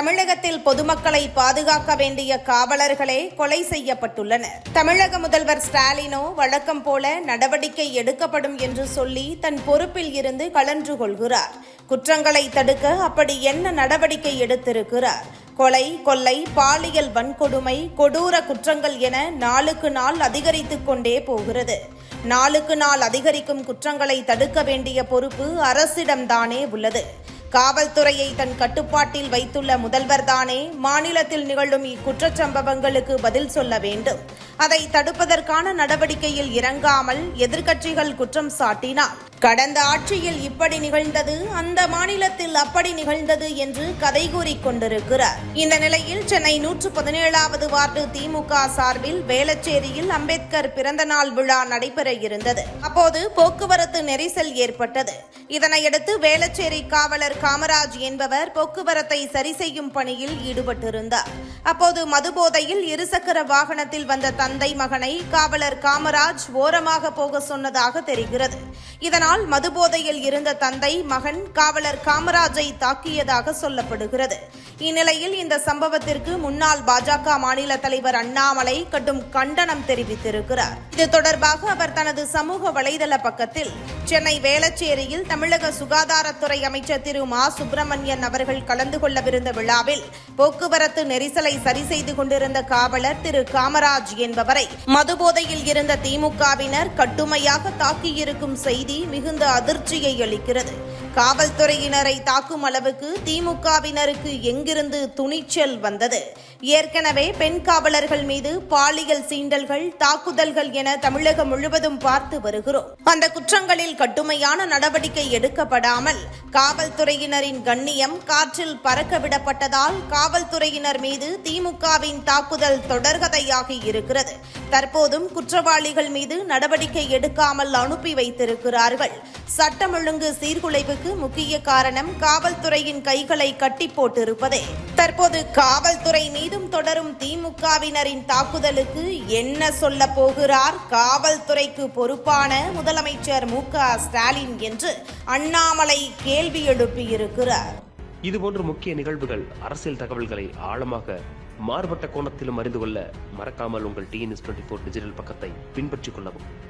தமிழகத்தில் பொதுமக்களை பாதுகாக்க வேண்டிய காவலர்களே கொலை செய்யப்பட்டுள்ளனர். தமிழக முதல்வர் ஸ்டாலினோ வழக்கம் போல நடவடிக்கை எடுக்கப்படும் என்று சொல்லி தன் பொறுப்பில் இருந்து கலன்று கொள்கிறார். குற்றங்களை தடுக்க அப்படி என்ன நடவடிக்கை எடுத்திருக்கிறார்? கொலை கொள்ளை பாலியல் வன்கொடுமை கொடூர குற்றங்கள் என நாளுக்கு நாள் அதிகரித்துக் கொண்டே போகிறது. நாளுக்கு நாள் அதிகரிக்கும் குற்றங்களை தடுக்க வேண்டிய பொறுப்பு அரசிடம்தானே உள்ளது. காவல்துறையை தன் கட்டுப்பாட்டில் வைத்துள்ள முதல்வர்தானே மாநிலத்தில் நிகழும் இக்குற்றச்சம்பவங்களுக்கு பதில் சொல்ல வேண்டும். அதை தடுப்பதற்கான நடவடிக்கையில் இறங்காமல் எதிர்க்கட்சிகள் குற்றம் சாட்டினார். கடந்த ஆட்சியில் இப்படி நிகழ்ந்தது அந்த மாநிலத்தில் அப்படி நிகழ்ந்தது என்று கதை கூறிக் கொண்டிருக்கிறார். இந்த நிலையில் சென்னை நூற்று பதினேழாவது வார்டு திமுக சார்பில் வேளச்சேரியில் அம்பேத்கர் பிறந்தநாள் விழா நடைபெற இருந்தது. அப்போது போக்குவரத்து நெரிசல் ஏற்பட்டது. இதனையடுத்து வேளச்சேரி காவலர் காமராஜ் என்பவர் போக்குவரத்தை சரி செய்யும் பணியில் ஈடுபட்டிருந்தார். அப்போது மதுபோதையில் இருசக்கர வாகனத்தில் வந்த தந்தை மகனை காவலர் காமராஜ் ஓரமாக போக சொன்னதாக தெரிகிறது. இதனால் மதுபோதையில் இருந்த தந்தை மகன் காவலர் காமராஜை தாக்கியதாக சொல்லப்படுகிறது. இந்நிலையில் இந்த சம்பவத்திற்கு முன்னாள் பாஜக மாநில தலைவர் அண்ணாமலை கடும் கண்டனம் தெரிவித்திருக்கிறார். இது தொடர்பாக அவர் தனது சமூக வலைதள பக்கத்தில் சென்னை வேளச்சேரியில் தமிழக சுகாதாரத்துறை அமைச்சர் திரு மா. சுப்பிரமணியன் அவர்கள் கலந்து கொள்ளவிருந்த விழாவில் போக்குவரத்து நெரிசலை சரி செய்து கொண்டிருந்த காவலர் திரு காமராஜ் என்பவரை மதுபோதையில் இருந்த திமுகவினர் கட்டுமையாக தாக்கியிருக்கும் செய்தி மிகுந்த அதிர்ச்சியை அளிக்கிறது. காவல்துறையினரை தாக்கும் அளவுக்கு திமுகவினருக்கு எங்கிருந்து துணிச்சல் வந்தது? ஏற்கனவே பெண் காவலர்கள் மீது பாலியல் சீண்டல்கள் தாக்குதல்கள் என தமிழகம் முழுவதும் பார்த்து வருகிறோம். அந்த குற்றங்களில் கட்டுமையான நடவடிக்கை எடுக்கப்படாமல் காவல்துறையினரின் கண்ணியம் காற்றில் பறக்க விடப்பட்டதால் காவல்துறையினர் மீது திமுகவின் தாக்குதல் தொடர்கதையாகி இருக்கிறது. தற்போதும் குற்றவாளிகள் மீது நடவடிக்கை எடுக்காமல் அனுப்பி வைத்திருக்கிறார்கள். சட்டம் ஒழுங்கு இதற்கு முக்கிய காரணம் காவல்துறையின் கைகளை கட்டி போட்டிருப்பதே தற்போது காவல்துறை மீதும் தொடரும் திமுகவினரின் தாக்குதலுக்கு என்ன சொல்ல போகிறார்? காவல்துறைக்கு பொறுப்பான முதலமைச்சர் மு. க. ஸ்டாலின் என்று அண்ணாமலை கேள்வி எழுப்பியிருக்கிறார். இதுபோன்ற முக்கிய நிகழ்வுகள் அரசியல் தகவல்களை ஆழமாக மாறுபட்ட கோணத்திலும் அறிந்து கொள்ள மறக்காமல் உங்கள் டிஎன்எஸ் டுவெண்ட்டி ஃபோர் டிஜிட்டல் பக்கத்தை பின்பற்றிக் கொள்ளவும்.